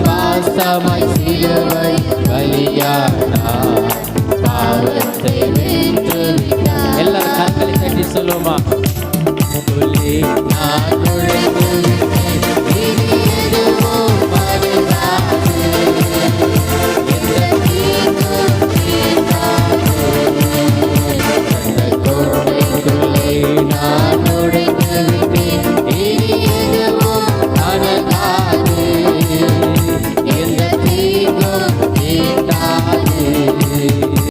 பாசமாய் சிலுவை பலியானா பாவத்தை வென்று எல்லாரும் கண்களை தட்டி சொல்லுமா